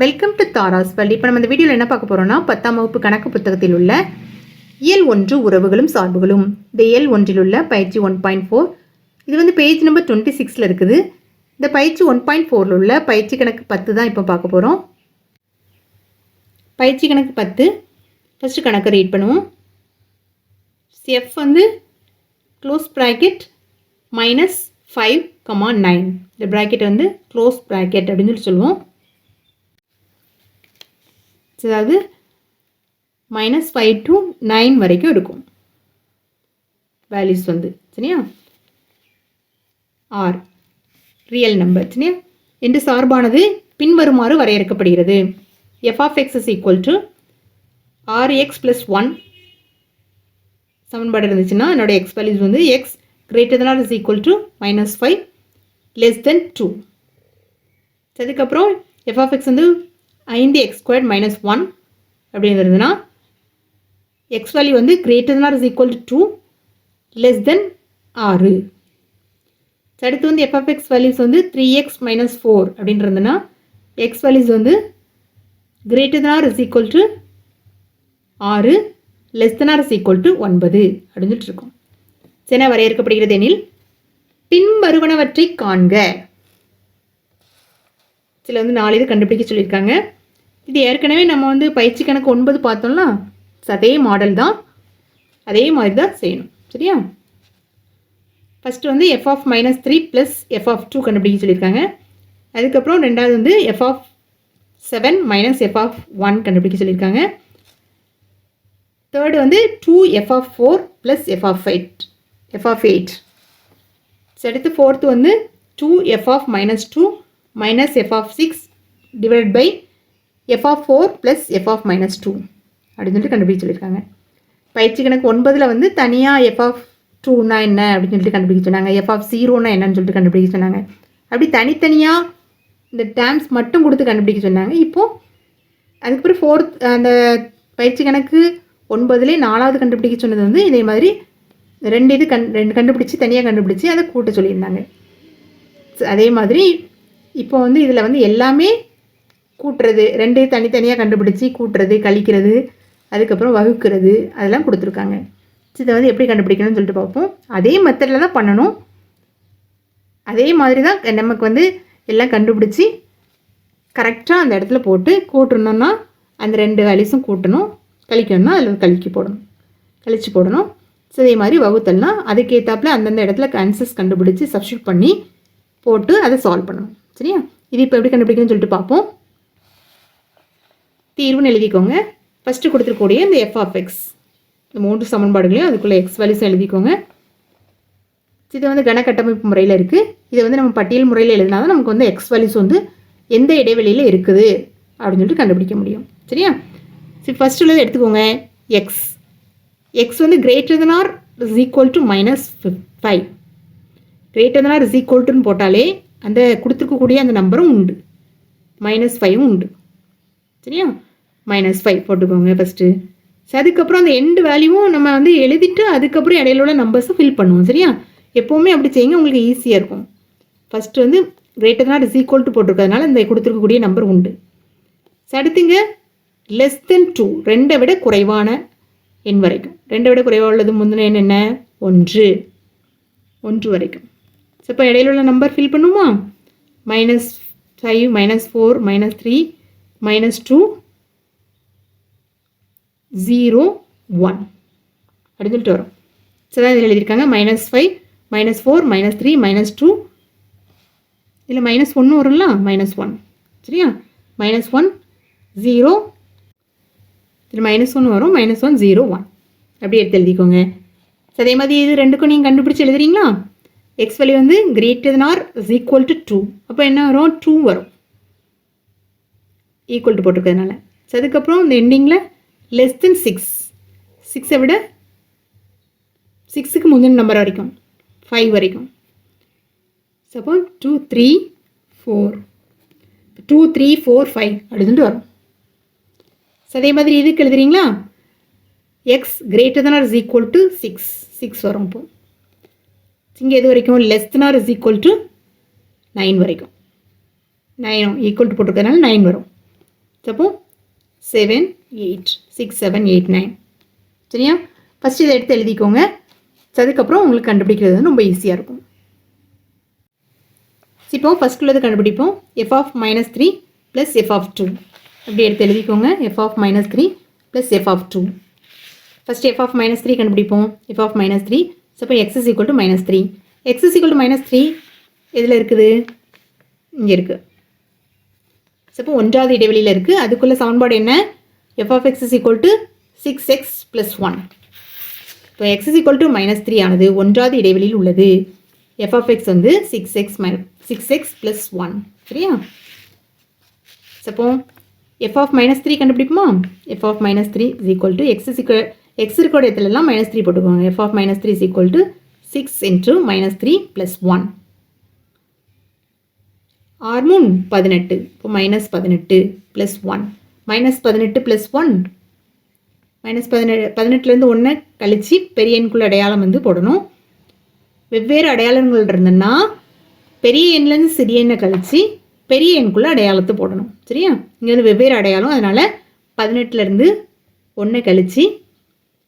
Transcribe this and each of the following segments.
Welcome to Tara's world இப்போ நம்ம இந்த வீடியோவில் என்ன பார்க்க போகிறோம்னா பத்தாம் வகுப்பு கணக்கு புத்தகத்தில் உள்ள இயல் ஒன்று உறவுகளும் சார்புகளும். இந்த இயல் ஒன்றில் உள்ள பயிற்சி ஒன் பாயிண்ட் ஃபோர் இது வந்து பேஜ் நம்பர் டுவெண்ட்டி சிக்ஸில் இருக்குது. இந்த பயிற்சி ஒன் பாயிண்ட் ஃபோரில் உள்ள பயிற்சி கணக்கு பத்து தான் இப்போ பார்க்க போகிறோம் பயிற்சி கணக்கு பத்து. ஃபஸ்ட்டு கணக்கு ரீட் பண்ணுவோம். எஃப் வந்து close bracket minus five comma nine இந்த ப்ராக்கெட் வந்து க்ளோஸ் ப்ராக்கெட் அப்படின்னு சொல்லி சொல்லுவோம். அதாவது மைனஸ் ஃபைவ் டு நைன் வரைக்கும் இருக்கும் வேல்யூஸ் வந்து சரியா? ஆர் ரியல் நம்பர் சரியா? என்று சார்பானது பின்வருமாறு வரையறுக்கப்படுகிறது. F of x is equal to or x plus one சமன்பாடு இருந்துச்சுன்னா என்னோடய எக்ஸ் வேல்யூஸ் வந்து x greater than or is equal to minus five less than two அதுக்கப்புறம் எஃப் எக்ஸ் வந்து ஐந்து எக்ஸ் ஸ்கொயர் மைனஸ் ஒன் அப்படிங்கிறதுனா எக்ஸ் வேல்யூ வந்து greater than or is equal to two less than ஆறு. அடுத்து வந்து FF X values வந்து three X minus four அப்படின்றதுனா எக்ஸ் வேல்யூஸ் வந்து greater than or is equal to ஆறு less than or is equal to ஒன்பது அப்படின்னு இருக்கும். சென வரையறுக்கப்படுகிறது எனில்? பின்வருவனவற்றை காண்க. சில வந்து நாலு இது கண்டுபிடிக்க சொல்லியிருக்காங்க. இது ஏற்கனவே நம்ம வந்து பயிற்சி கணக்கு ஒன்பது பார்த்தோம்னா அதே மாடல் தான். அதே மாதிரி தான் செய்யணும். சரியா? ஃபஸ்ட்டு வந்து f of minus three plus f of two கண்டுபிடிக்க சொல்லியிருக்காங்க. அதுக்கப்புறம் ரெண்டாவது வந்து f of seven minus f of one கண்டுபிடிக்க சொல்லியிருக்காங்க. தேர்டு வந்து two f of four plus f of eight f of eight அடுத்து ஃபோர்த்து வந்து two f of minus two minus f of six divide by f of four plus f of minus two அப்படின்னு சொல்லிட்டு கண்டுபிடிச்சு சொல்லியிருக்காங்க. பயிற்சி கணக்கு ஒன்பதில் வந்து தனியாக எஃப் ஆஃப் டூனா என்ன அப்படின்னு சொல்லிட்டு கண்டுபிடிக்க சொன்னாங்க. எஃப் ஆஃப் ஜீரோனா என்னன்னு சொல்லிட்டு கண்டுபிடிக்க சொன்னாங்க. அப்படி தனித்தனியாக இந்த டேம்ஸ் மட்டும் கொடுத்து கண்டுபிடிக்க சொன்னாங்க. இப்போது அதுக்கப்புறம் ஃபோர்த் அந்த பயிற்சி கணக்கு ஒன்பதுலேயே நாலாவது கண்டுபிடிக்க சொன்னது வந்து இதே மாதிரி ரெண்டு இது கண் ரெண்டு கண்டுபிடிச்சி தனியாக கண்டுபிடிச்சி அதை கூட்ட சொல்லியிருந்தாங்க. அதே மாதிரி இப்போ வந்து இதில் வந்து எல்லாமே கூட்டுறது ரெண்டே தனித்தனியாக கண்டுபிடிச்சி கூட்டுறது கழிக்கிறது அதுக்கப்புறம் வகுக்கிறது அதெல்லாம் கொடுத்துருக்காங்க. இதை வந்து எப்படி கண்டுபிடிக்கணும்னு சொல்லிட்டு பார்ப்போம். அதே மெத்தடில் தான் பண்ணணும். அதே மாதிரி தான் நமக்கு வந்து எல்லாம் கண்டுபிடிச்சி கரெக்டாக அந்த இடத்துல போட்டு கூட்டணும்னா அந்த ரெண்டு வேல்யூஸும் கூட்டணும். கழிக்கணும்னா அதில் கழிக்கி போடணும். கழிச்சு போடணும். ஸோ இதே மாதிரி வகுத்தல்னா அதுக்கேற்றாப்புல அந்தந்த இடத்துல ஆன்சர்ஸ் கண்டுபிடிச்சி சப்ஸ்டியூட் பண்ணி போட்டு அதை சால்வ் பண்ணணும். சரியா? இது இப்போ எப்படி கண்டுபிடிக்கணும்னு சொல்லிட்டு பார்ப்போம். தீர்வுன்னு எழுதிக்கோங்க. ஃபஸ்ட்டு கொடுத்துருக்கூடிய இந்த எஃப் ஆஃப் எக்ஸ் இந்த மூன்று சமன்பாடுகளையும் அதுக்குள்ளே எக்ஸ் வேல்யூஸும் எழுதிக்கோங்க. இது வந்து கணக்கட்டமைப்பு முறையில் இருக்குது இதை வந்து நம்ம பட்டியல் முறையில் எழுதினா தான் நமக்கு வந்து எக்ஸ் வேல்யூஸ் வந்து எந்த இடைவெளியில் இருக்குது அப்படின்னு சொல்லிட்டு கண்டுபிடிக்க முடியும். சரியா? சரி ஃபஸ்ட் உள்ளது எடுத்துக்கோங்க. எக்ஸ் எக்ஸ் வந்து greater than or is equal to minus five greater than or is equal டுன்னு போட்டாலே அந்த கொடுத்துருக்கக்கூடிய அந்த நம்பரும் உண்டு. மைனஸ் ஃபைவும் உண்டு. சரியா? மைனஸ் ஃபைவ் போட்டுக்கோங்க ஃபஸ்ட்டு ஸோ அதுக்கப்புறம் அந்த எண்டு வேல்யூவும் நம்ம வந்து எழுதிட்டு அதுக்கப்புறம் இடையில உள்ள நம்பர்ஸை ஃபில் பண்ணுவோம். சரியா? எப்போவுமே அப்படி செய்யுங்க உங்களுக்கு ஈஸியாக இருக்கும். ஃபஸ்ட்டு வந்து greater than is equal to போட்டிருக்கிறதுனால இந்த கொடுத்துருக்கக்கூடிய நம்பர் உண்டு. ஸோ அடுத்துங்க. லெஸ் தென் டூ ரெண்டை விட குறைவான எண் வரைக்கும். ரெண்டை விட குறைவாக உள்ளது முந்தின எண் என்ன? ஒன்று. ஒன்று வரைக்கும். ஸோ இப்போ இடையில உள்ள நம்பர் ஃபில் பண்ணுமா? Minus five minus four minus three minus two zero one அப்படின்னு சொல்லிட்டு வரும். ஸோ தான் இதில் எழுதியிருக்காங்க. Minus five minus four minus three minus two இல்லை மைனஸ் ஒன்று வரும்ல? மைனஸ் ஒன் சரியா? மைனஸ் ஒன் ஜீரோ இதில் மைனஸ் ஒன்று வரும். மைனஸ் ஒன் ஜீரோ ஒன் அப்படி எடுத்து எழுதிக்கோங்க. So, அதே மாதிரி இது ரெண்டுக்கும் நீங்கள் கண்டுபிடிச்சி எழுதுறீங்களா? எக்ஸ் வேல்யூ வந்து greater or is equal to two அப்போ என்ன வரும்? டூ வரும். Equal to போட்டிருக்கிறதுனால. ஸோ அதுக்கப்புறம் இந்த எண்டிங்கில் லெஸ் தென் சிக்ஸ் சிக்ஸை விட சிக்ஸுக்கு முந்தின நம்பர் வரைக்கும். ஃபைவ் வரைக்கும். Suppose two three four two three four five அப்படின்ட்டு வரும். ஸோ அதே மாதிரி இதுக்கு எழுதுறீங்களா? X greater than or is equal to six six வரும் இப்போது இங்கே எது வரைக்கும்? Less than or is equal to nine வரைக்கும். நைன் ஈக்குவல் டு போட்டிருக்கிறதுனால நைன் வரும். அப்போ seven eight six seven eight nine சரியா? ஃபஸ்ட்டு இதை எடுத்து எழுதிக்கோங்க. அதுக்கப்புறம் உங்களுக்கு கண்டுபிடிக்கிறது வந்து ரொம்ப ஈஸியாக இருக்கும். இப்போ ஃபஸ்ட் உள்ளது கண்டுபிடிப்போம். F of minus three plus f of two அப்படி எடுத்து எழுதிக்கோங்க. F of minus three plus f of two first f of minus three கண்டுபிடிப்போம். F of minus three so இப்போ x equal to minus three x is equal to minus three எதில் இருக்குது? இங்கே இருக்குது so இப்போ ஒன்றாவது இடைவெளியில் இருக்குது அதுக்குள்ள சமன்பாடு என்ன? F of x is equal to six x plus one இப்போ x is equal to minus three ஆனது ஒன்றாவது இடைவெளியில் உள்ளது. எஃப் ஆஃப் எக்ஸ் வந்து six x my six x plus one சரியா? Suppose f of minus three கண்டுபிடிப்போமா? F of minus three is equal to x is equal x இருக்கிற இடத்துலலாம் minus three போட்டுக்கோங்க f of minus three is equal to six into minus three plus one ஆறு பதினெட்டு. இப்போ minus பதினெட்டு plus one minus பதினெட்டு plus one minus பதினெட்டு பதினெட்டுலேருந்து ஒன்றை கழித்து பெரிய எண்குள்ள அடையாளம் வந்து போடணும். வெவ்வேறு அடையாளங்கள் இருந்ததுன்னா பெரிய எண்லேருந்து சிறிய எண்ணை கழித்து பெரிய எண்குள்ள அடையாளத்தை போடணும். சரியா? இங்கே வந்து வெவ்வேறு அடையாளம். அதனால் பதினெட்டுலேருந்து ஒன்றை கழித்து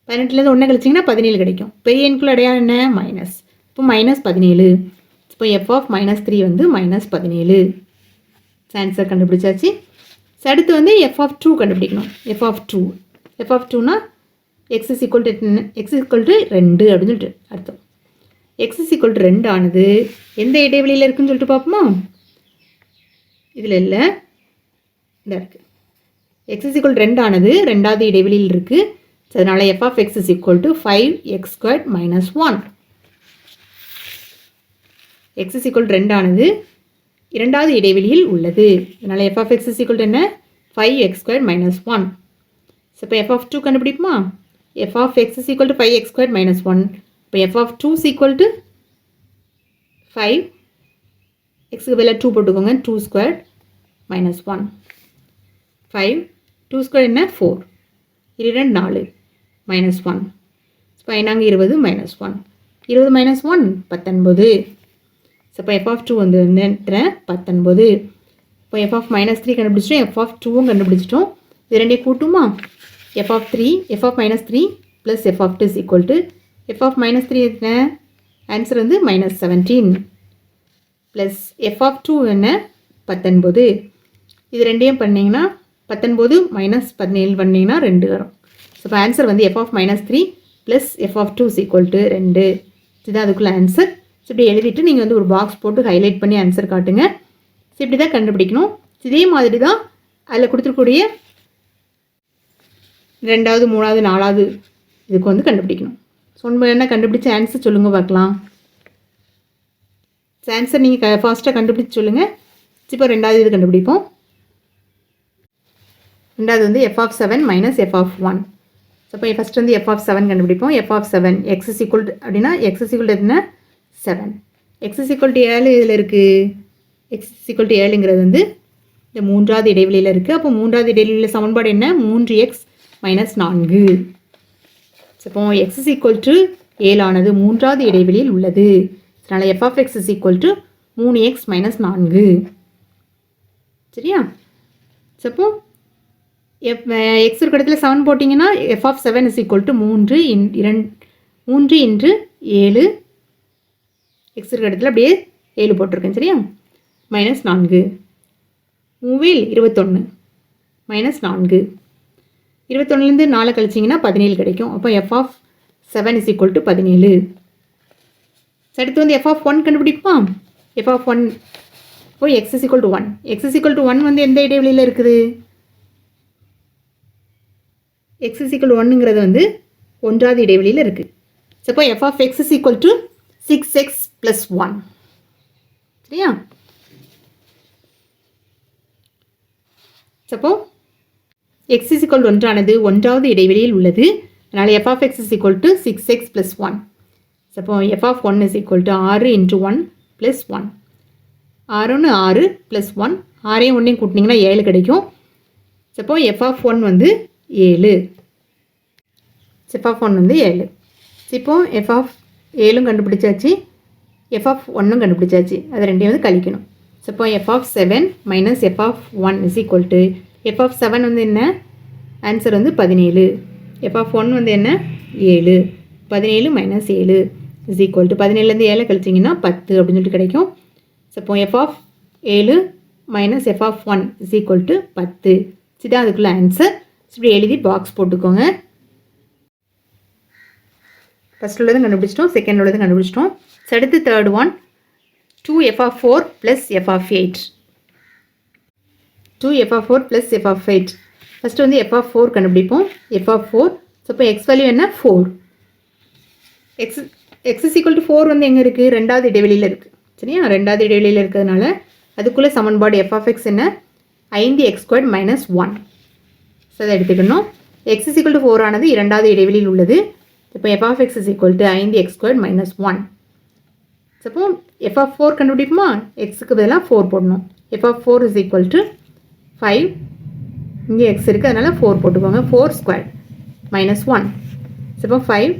பதினெட்டுலேருந்து ஒன்று கழிச்சிங்கன்னா பதினேழு கிடைக்கும். பெரிய எண்குள்ள அடையாளம் என்ன? மைனஸ் இப்போ மைனஸ் பதினேழு. இப்போ எஃப் ஆஃப் மைனஸ் த்ரீ வந்து மைனஸ் பதினேழு. ஆன்சர் கண்டுபிடிச்சாச்சு. அடுத்து வந்து எஃப் ஆஃப் டூ கண்டுபிடிக்கணும். F of two f of டூனா x is equal to x equal to ரெண்டு அப்படின்னு சொல்லிட்டு அர்த்தம். எக்ஸ் இஸ் ஈக்குவல் டு ரெண்டு ஆனது எந்த இடைவெளியில் இருக்குன்னு சொல்லிட்டு பார்ப்போமா? இதில் இல்லை. இந்த இருக்குது எக்ஸ் இஸ் ஈக்குவல் ரெண்டு ஆனது ரெண்டாவது இடைவெளியில் இருக்குது ஸோ அதனால் f of x is equal to five x square minus one x is equal ரெண்டு இரண்டாவது இடைவெளியில் உள்ளது. அதனால் f of x is equal என்ன? Five x square minus one so இப்போ F of two கண்டுபிடிப்போமா? F of x is equal to five x square minus one இப்போ f of two is equal to five எக்ஸுக்கு வெளில two போட்டுக்கோங்க. Two square minus one five two square என்ன? Four இரண்டு நாலு. Minus one ஃபைனாங்க இருபது? Minus one இருபது மைனஸ் ஒன் பத்தொன்பது. ஸோ இப்போ எஃப் ஆஃப் டூ வந்து வந்து பத்தொன்பது. இப்போ எஃப் ஆஃப் மைனஸ் த்ரீ கண்டுபிடிச்சிட்டோம். எஃப் ஆஃப் டூவும் கண்டுபிடிச்சிட்டோம். இது ரெண்டையும் கூட்டுமா? F of three f of minus three plus f of two is equal to f of minus three என்ன? ஆன்சர் வந்து minus seventeen plus f of two என்ன? பத்தொன்பது. இது ரெண்டையும் பண்ணிங்கன்னா பத்தொன்பது மைனஸ் பதினேழு பண்ணிங்கன்னா ரெண்டு வரும். ஸோ இப்போ ஆன்சர் வந்து f of minus three plus f of two is equal to ரெண்டு. இதுதான் அதுக்குள்ள ஆன்சர் ஸோ இப்படி எழுதிட்டு நீங்கள் வந்து ஒரு பாக்ஸ் போட்டு ஹைலைட் பண்ணி ஆன்சர் காட்டுங்க. ஸோ இப்படி தான் கண்டுபிடிக்கணும் இதே மாதிரி தான் அதில் கொடுத்துருக்கூடிய ரெண்டாவது மூணாவது நாலாவது இதுக்கு வந்து கண்டுபிடிக்கணும். ஸோ உண்மை என்ன கண்டுபிடிச்ச ஆன்சர் சொல்லுங்கள் பார்க்கலாம். ஆன்சர் நீங்கள் க ஃபாஸ்ட்டாக கண்டுபிடிச்சு சொல்லுங்கள் இப்போ ரெண்டாவது இது கண்டுபிடிப்போம். ரெண்டாவது வந்து F of seven minus F of one இப்போ ஃபஸ்ட் வந்து எஃப் ஆஃப் செவன் கண்டுபிடிப்போம். F of seven X is equal அப்படின்னா எக்ஸ் இஸ் ஈக்குவல் என்ன? Seven X is equal to ஏழு இதில் இருக்குது எக்ஸ் இஸ் ஈக்குவல் டு ஏழுங்கிறது வந்து இந்த மூன்றாவது இடைவெளியில் இருக்குது அப்போ மூன்றாவது இடைவெளியில் சமன்பாடு என்ன? மூன்று எக்ஸ் மைனஸ் நான்கு. இப்போ எக்ஸ் இஸ் ஈக்குவல் டு ஏழானது மூன்றாவது இடைவெளியில் உள்ளது. அதனால் f of x is equal to மூணு எக்ஸ் மைனஸ் நான்கு. சரியா? சப்போ எஃப் எக்ஸ் இருக்கிற இடத்துல செவன் போட்டிங்கன்னா f of seven is equal to மூன்று இன் இரண்டு மூன்று இன்று ஏழு. எக்ஸ் இருக்கிற இடத்துல அப்படியே ஏழு போட்டிருக்கேன் சரியா? மைனஸ் நான்கு. மூவில் இருபத்தொன்று மைனஸ் நான்கு. இருபத்தொன்னுலேருந்து நாலு கழிச்சிங்கன்னா பதினேழு கிடைக்கும். அப்போ f of seven is equal to பதினேழு. அடுத்து வந்து F of one கண்டுபிடிப்பா f of one oh x is equal to one x is equal to one வந்து எந்த இடைவெளியில் இருக்குது? எக்ஸ் ஈக்குவல் ஒன்னுங்கிறது வந்து ஒன்றாவது இடைவெளியில் இருக்குது suppose f of x is equal to six x plus one சரியா? சப்போ எக்ஸ் இஸ் ஈக்குவல் ஒன்றானது ஒன்றாவது இடைவெளியில் உள்ளது. அதனால் f of x is equal to six x plus one suppose f of one is equal to ஆறு into one plus one ஆறுன்னு ஆறு plus one ஆறையும் ஒன்றையும் கூட்டினீங்கன்னா ஏழு கிடைக்கும். சப்போ எஃப் ஆஃப் ஒன் வந்து ஏழு. எஃப் ஆஃப் ஒன் வந்து ஏழு. இப்போ எஃப் ஆஃப் ஏழும் கண்டுபிடிச்சாச்சு. எஃப் ஆஃப் ஒன்னும் கண்டுபிடிச்சாச்சு. அது ரெண்டையும் வந்து கழிக்கணும். ஸோ இப்போ f of seven minus f of one is equal to f of seven வந்து என்ன? ஆன்சர் வந்து பதினேழு. எஃப் ஆஃப் ஒன் வந்து என்ன? ஏழு. பதினேழு மைனஸ் ஏழு இஸ் ஈக்குவல் டு பதினேழுலேருந்து ஏழை கழிச்சிங்கன்னா பத்து அப்படின்னு சொல்லிட்டு கிடைக்கும். ஸோ இப்போ எஃப் ஆஃப் ஏழு minus f of one is equal to பத்து. இதுதான் அதுக்குள்ளே ஆன்சர் இப்படி எழுதி பாக்ஸ் போட்டுக்கோங்க. ஃபஸ்ட் உள்ளதும் கண்டுபிடிச்சிட்டோம் செகண்ட் உள்ளதும் கண்டுபிடிச்சிட்டோம் அடுத்து third one two f of four plus f of eight two f of four plus f of eight first வந்து எஃப் ஆஃப் ஃபோர் கண்டுபிடிப்போம். எஃப் ஆஃப் ஃபோர் ஸோ இப்போ எக்ஸ் வேல்யூ என்ன? Four x x is equal to four வந்து எங்கே இருக்குது ரெண்டாவது இடைவெளியில் இருக்குது சரியா? ரெண்டாவது இடைவெளியில் இருக்கிறதுனால அதுக்குள்ளே சமன்பாடு எஃப் ஆஃப் எக்ஸ் என்ன? ஐந்து x square minus one so அதை எடுத்துக்கணும். X is equal to four ஆனது இரண்டாவது இடைவெளியில் உள்ளது. இப்போ f of x is equal to ஐந்து எக்ஸ் ஸ்கொயர் மைனஸ் ஒன் அப்போ எஃப் ஆஃப் ஃபோர் கண்டுபிடிப்போமா? எக்ஸுக்கு பதிலாக ஃபோர் போடணும். F of four is equal to five இங்கே எக்ஸ் இருக்குது அதனால் ஃபோர் போட்டுக்கோங்க. ஃபோர் ஸ்கொயர் மைனஸ் ஒன் இப்போ ஃபைவ்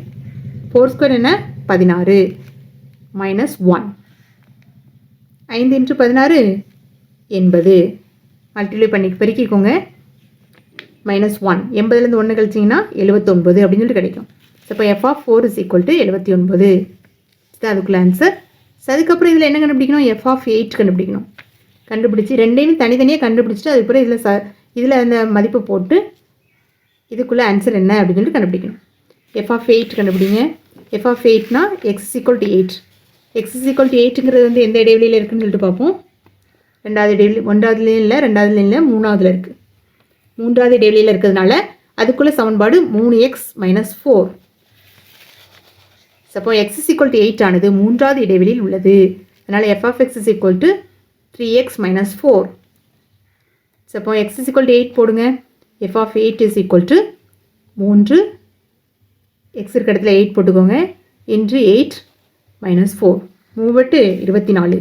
ஃபோர் ஸ்கொயர் என்ன? பதினாறு. மைனஸ் ஒன் ஐந்து இன்ட்டு பதினாறு எண்பது. மல்டிப்ளை பண்ணி பெருக்கிக்கோங்க. மைனஸ் ஒன் எண்பதுலேருந்து ஒன்று கழிச்சிங்கன்னா எழுபத்தொன்பது அப்படின்னு சொல்லிட்டு கிடைக்கும். இப்போ f of four is equal to எழுபத்தி ஒன்பது. இதுதான் அதுக்குள்ள ஆன்சர் ஸோ அதுக்கப்புறம் இதில் என்ன கண்டுபிடிக்கணும்? எஃப் ஆஃப் எயிட் கண்டுபிடிக்கணும். கண்டுபிடிச்சி ரெண்டையும் தனித்தனியாக கண்டுபிடிச்சிட்டு அதுக்கப்புறம் இதில் ச இதில் அந்த மதிப்பு போட்டு இதுக்குள்ளே ஆன்சர் என்ன அப்படின்னு சொல்லிட்டு கண்டுபிடிக்கணும். எஃப் ஆஃப் எயிட் கண்டுபிடிங்க. F of எயிட்னா x equal to eight x equal to எயிட்டுங்கிறது வந்து எந்த இடைவெளியில் இருக்குன்னு சொல்லிட்டு பார்ப்போம். ரெண்டாவது இடைவெளி ஒன்றாவதுலேயும் இல்லை ரெண்டாவதுலேயும் இல்லை மூணாவதுல இருக்குது மூன்றாவது இடைவெளியில் இருக்கிறதுனால அதுக்குள்ளே சமன்பாடு மூணு x minus four suppose x is equal to eight ஆனது மூன்றாவது இடைவெளியில் உள்ளது. அதனால் f of x is equal to three x minus four suppose x is equal to eight போடுங்க. F of eight is equal to மூன்று. X இருக்க இடத்துல eight போட்டுக்கோங்க. இன்று எயிட் மைனஸ் ஃபோர் மூவட்டு இருபத்தி நாலு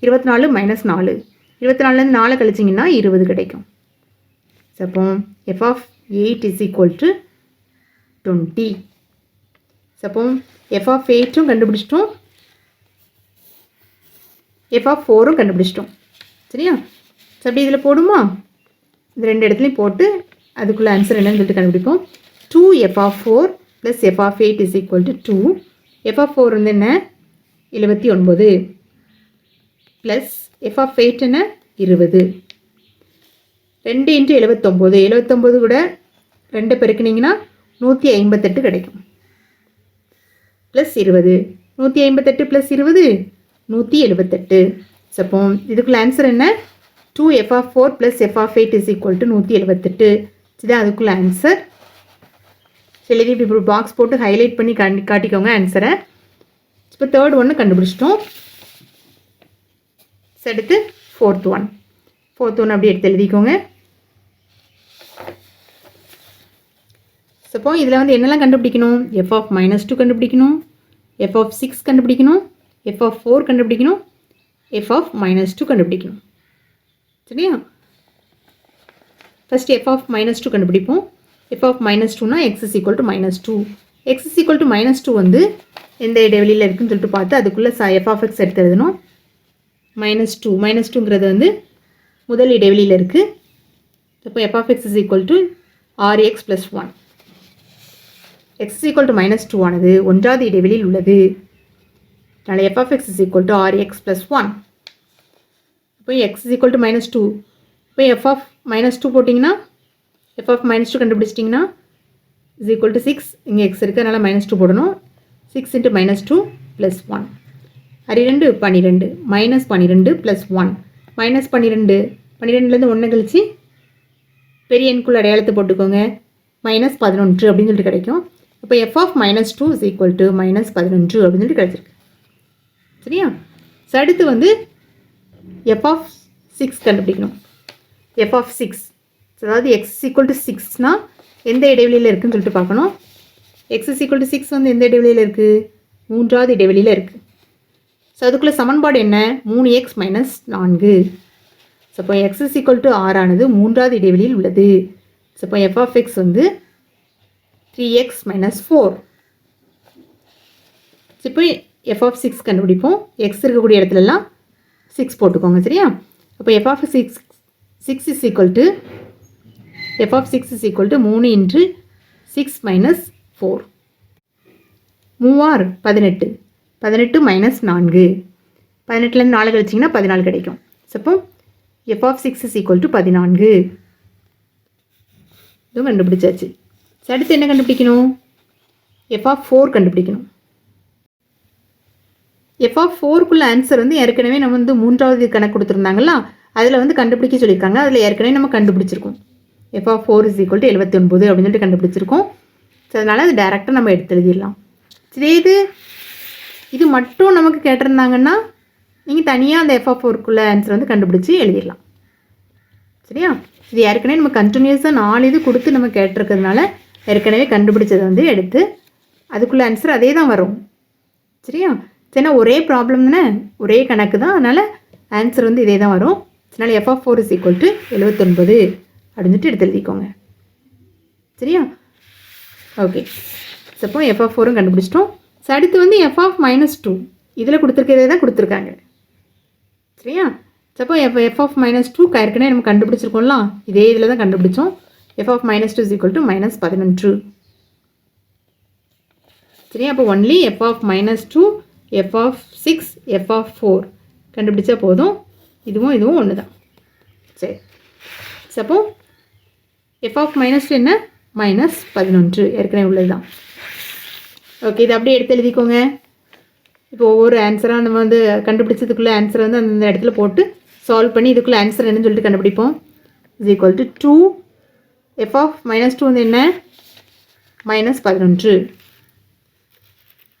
இருபத்தி நாலு. மைனஸ் நாலு இருபத்தி நாலுலேருந்து நாலு கழிச்சிங்கன்னா இருபது கிடைக்கும். Suppose f of eight is equal to twenty அப்போ எஃப் ஆஃப் எயிட்டும் கண்டுபிடிச்சிட்டோம். எஃப் ஆஃப் ஃபோரும் கண்டுபிடிச்சிட்டோம். சரியா? ஸோ அப்படி இதில் போடுமா? இந்த ரெண்டு இடத்துலையும் போட்டு அதுக்குள்ளே ஆன்சர் என்னன்னு சொல்லிட்டு கண்டுபிடிப்போம். Two f of four plus f of eight is equal to two f of four வந்து என்ன? எழுபத்தி ஒன்பது. ப்ளஸ் எஃப் ஆஃப் எயிட் என்ன? இருபது. ரெண்டு இன்ட்டு எழுபத்தொம்போது எழுபத்தொம்போது கூட ரெண்டு பெருக்குனிங்கன்னா நூற்றி ஐம்பத்தெட்டு கிடைக்கும். ப்ளஸ் இருபது. நூற்றி ஐம்பத்தெட்டு ப்ளஸ் இருபது நூற்றி எழுபத்தெட்டு. சப்போ இதுக்குள்ள ஆன்சர் என்ன? Two f of four plus f of eight is equal to நூற்றி எழுபத்தெட்டு. இதுதான் அதுக்குள்ள ஆன்சர் எழுதி இப்படி பாக்ஸ் போட்டு ஹைலைட் பண்ணி காண்டி காட்டிக்கோங்க ஆன்சரை இப்போ தேர்ட் ஒன்று கண்டுபிடிச்சிட்டோம். அடுத்து ஃபோர்த் ஒன் ஃபோர்த் ஒன் அப்படி எடுத்து எழுதிக்கோங்க. சப்போ இதில் வந்து என்னெல்லாம் கண்டுபிடிக்கணும்? எஃப் ஆஃப் மைனஸ் டூ கண்டுபிடிக்கணும். எஃப் ஆஃப் சிக்ஸ் கண்டுபிடிக்கணும். எஃப் ஆஃப் ஃபோர் கண்டுபிடிக்கணும். எஃப் ஆஃப் மைனஸ் டூ கண்டுபிடிக்கணும். சரியா? First f of minus two கண்டுபிடிப்போம். எஃப் ஆஃப் மைனஸ் டூனா x is equal to minus two x is equal to minus two வந்து எந்த இடைவெளியில் இருக்குன்னு சொல்லிட்டு பார்த்து அதுக்குள்ளே ச எஃப் ஆஃப் எக்ஸ் எடுத்து எழுதணும். மைனஸ் டூ மைனஸ் டூங்கிறது வந்து முதல் இடைவெளியில் இருக்குது அப்போ f of x is equal to r x plus one x equal to minus two ஆனது ஒன்றாவது இடைவெளியில் உள்ளது. அதனால் f of x is equal to r x plus one இப்போ x is equal to minus two இப்போ F of minus two போட்டிங்கன்னா f of minus two கண்டுபிடிச்சிட்டிங்கன்னா is equal to six இங்கே எக்ஸ் இருக்குது அதனால் மைனஸ் டூ போடணும். Six into minus two plus one அரிரெண்டு பன்னிரெண்டு minus பன்னிரெண்டு ப்ளஸ் ஒன் மைனஸ் பன்னிரெண்டு பன்னிரெண்டுலேருந்து ஒன்று கழிச்சு பெரிய எண்குள்ள அடையாளத்தை போட்டுக்கோங்க. மைனஸ் பதினொன்று அப்படின்னு சொல்லிட்டு கிடைக்கும். இப்போ f of minus two is equal to minus பதினொன்று அப்படின்னு சொல்லிட்டு கிடச்சிருக்கு. சரியா? ஸோ அடுத்து வந்து எஃப் ஆஃப் சிக்ஸ் கண்டுபிடிக்கணும். எஃப் ஆஃப் சிக்ஸ் அதாவது எக்ஸ் ஈக்குவல் டு சிக்ஸ்னால் எந்த இடைவெளியில் இருக்குதுன்னு சொல்லிட்டு பார்க்கணும். X is equal to six வந்து எந்த இடைவெளியில் இருக்குது மூன்றாவது இடைவெளியில் இருக்குது ஸோ அதுக்குள்ளே சமன்பாடு என்ன? மூணு எக்ஸ் மைனஸ் நான்கு. ஸோ இப்போ எக்ஸ் இஸ் ஈக்குவல் டு ஆறானது மூன்றாவது இடைவெளியில் உள்ளது. ஸோ இப்போ எஃப் ஆஃப் எக்ஸ் வந்து த்ரீ எக்ஸ் மைனஸ் ஃபோர் இப்போ எஃப் ஆஃப் சிக்ஸ் கண்டுபிடிப்போம். எக்ஸ் இருக்கக்கூடிய இடத்துலலாம் சிக்ஸ் போட்டுக்கோங்க சரியா? அப்போ F of six six is equal to F of six is equal to மூணு இன்ட்டு சிக்ஸ் மைனஸ் ஃபோர் மூவார் பதினெட்டு. பதினெட்டு மைனஸ் நான்கு. பதினெட்டுலேருந்து நாலு கழிச்சிங்கன்னா பதினாலு கிடைக்கும். சப்போ f of six is equal to பதினான்கு. இதுவும் கண்டுபிடிச்சாச்சு. அடுத்து என்ன கண்டுபிடிக்கணும்? எஃப் ஆஃப் ஃபோர் கண்டுபிடிக்கணும். எஃப் ஆஃப் ஃபோருக்குள்ள ஆன்சர் வந்து ஏற்கனவே நம்ம வந்து மூன்றாவது கணக்கு கொடுத்துருந்தாங்களா அதில் வந்து கண்டுபிடிக்க சொல்லியிருக்காங்க. அதில் ஏற்கனவே நம்ம கண்டுபிடிச்சிருக்கோம். F of four is equal to எழுபத்தி ஒன்பது அப்படின்னு சொல்லிட்டு கண்டுபிடிச்சிருக்கோம். ஸோ அதனால் அது டேரெக்டாக நம்ம எடுத்து எழுதிடலாம். இதே இது இது மட்டும் நமக்கு கேட்டிருந்தாங்கன்னா நீங்கள் தனியாக அந்த எஃப் ஆஃப் ஃபோருக்குள்ள ஆன்சர் வந்து கண்டுபிடிச்சி எழுதிடலாம். சரியா? இது ஏற்கனவே நம்ம கண்டினியூஸாக நாலு இது கொடுத்து நம்ம கேட்டிருக்கிறதுனால ஏற்கனவே கண்டுபிடிச்சதை வந்து எடுத்து அதுக்குள்ளே ஆன்சர் அதே தான் வரும். சரியா? சரினா ஒரே ப்ராப்ளம் தானே? ஒரே கணக்கு தான். அதனால் ஆன்சர் வந்து இதே தான் வரும். அதனால் F of four is equal to எழுபத்தொன்பது அப்படின்ட்டு எடுத்து எழுதிக்கோங்க. சரியா? ஓகே சப்போ எஃப் ஆஃப் ஃபோரும் கண்டுபிடிச்சிட்டோம். ஸோ அடுத்து வந்து எஃப் ஆஃப் மைனஸ் டூ இதில் கொடுத்துருக்கிறதே தான் கொடுத்துருக்காங்க. சரியா? சப்போ f f of minus two ஏற்கனவே நம்ம கண்டுபிடிச்சிருக்கோம்லாம் இதே இதில் தான் கண்டுபிடிச்சோம். F of minus two is equal to minus பதினொன்று. சரியா? அப்போ only f of minus two f of six f of four கண்டுபிடிச்சா போதும். இதுவும் இதுவும் ஒன்று தான் சரி சப்போ எஃப் ஆஃப் மைனஸ் டூ என்ன? மைனஸ் பதினொன்று. ஏற்கனவே உள்ளது தான் ஓகே இது அப்படியே எடுத்து எழுதிக்கோங்க. இப்போ ஒவ்வொரு ஆன்சராக நம்ம வந்து கண்டுபிடிச்சதுக்குள்ளே ஆன்சரை வந்து அந்த இடத்துல போட்டு சால்வ் பண்ணி இதுக்குள்ளே ஆன்சர் என்னன்னு சொல்லிட்டு கண்டுபிடிப்போம். Is equal to two f of minus two வந்து என்ன? மைனஸ் பதினொன்று.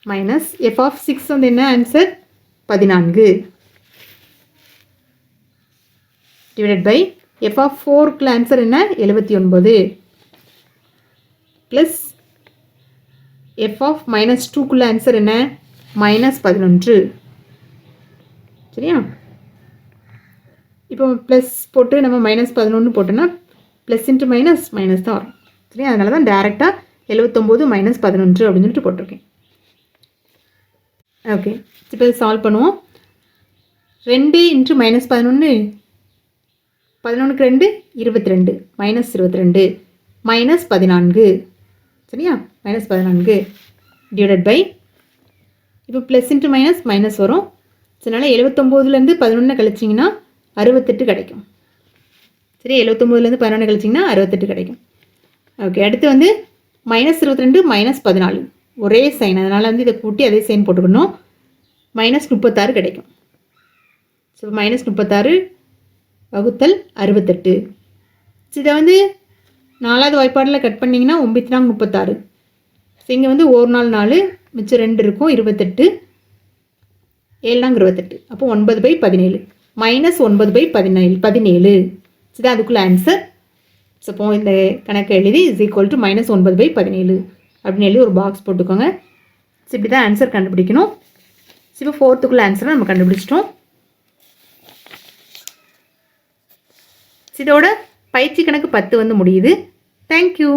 மைனஸ் எஃப் ஆஃப் சிக்ஸ் வந்து என்ன? ஆன்சர் பதினான்கு. டிவைடட் பை எஃப் ஆஃப் ஃபோருக்குள்ள ஆன்சர் என்ன? எழுபத்தி ஒன்பது. ப்ளஸ் எஃப் ஆஃப் மைனஸ் டூக்குள்ள ஆன்சர் என்ன? மைனஸ் பதினொன்று. சரியா? இப்போ ப்ளஸ் போட்டு நம்ம மைனஸ் பதினொன்று போட்டோன்னா ப்ளஸ் இன்ட்டு மைனஸ் மைனஸ் தான் வரும். சரியா? அதனால தான் டேரெக்டாக எழுபத்தொம்போது மைனஸ் பதினொன்று அப்படின்னு சொல்லிட்டு போட்டிருக்கேன். ஓகே இப்போ சால்வ் பண்ணுவோம். ரெண்டு இன்ட்டு மைனஸ் பதினொன்று பதினொன்றுக்கு ரெண்டு இருபத்தி ரெண்டு மைனஸ் இருபத்தி ரெண்டு மைனஸ் பதினான்கு. சரியா? மைனஸ் பதினான்கு டிவைடட் பை இப்போ ப்ளஸ் இன்ட்டு மைனஸ் மைனஸ் வரும். அதனால் எழுபத்தொம்போதுலேருந்து பதினொன்று கழிச்சிங்கன்னா அறுபத்தெட்டு கிடைக்கும். சரி எழுபத்தொம்போதுலேருந்து பதினொன்று கழிச்சிங்கன்னா அறுபத்தெட்டு கிடைக்கும். ஓகே அடுத்து வந்து மைனஸ் இருபத்தி ரெண்டு மைனஸ் பதினாலு. ஒரே சைன் அதனால் வந்து இதை கூட்டி அதே சைன் போட்டுக்கணும். மைனஸ் முப்பத்தாறு கிடைக்கும். ஸோ மைனஸ் முப்பத்தாறு வகுத்தல் அறுபத்தெட்டு. ஸோ இதை வந்து நாலாவது வாய்ப்பாடில் கட் பண்ணிங்கன்னா ஒம்பத்தி நாலு முப்பத்தாறு. ஸோ இங்கே வந்து ஒரு நாள் நாலு மிச்சம் ரெண்டு இருக்கும் இருபத்தெட்டு. ஏழு நாங்க இருபத்தெட்டு. அப்போ ஒன்பது பை பதினேழு. மைனஸ் ஒன்பது பை பதினேழு பதினேழு. சரி அதுக்குள்ளே ஆன்சர் ஸோ இப்போ இந்த கணக்கு எழுதி இஸ் ஈக்குவல் டு மைனஸ் ஒன்பது பை பதினேழு அப்படின்னு எழுதி ஒரு பாக்ஸ் போட்டுக்கோங்க. ஸோ இப்படி தான் ஆன்சர் கண்டுபிடிக்கணும். ஸோ இப்போ ஃபோர்த்துக்குள்ளே ஆன்சரை நம்ம கண்டுபிடிச்சிட்டோம். இதோட பயிற்சி கணக்கு பத்து வந்து முடியுது. தேங்க்யூ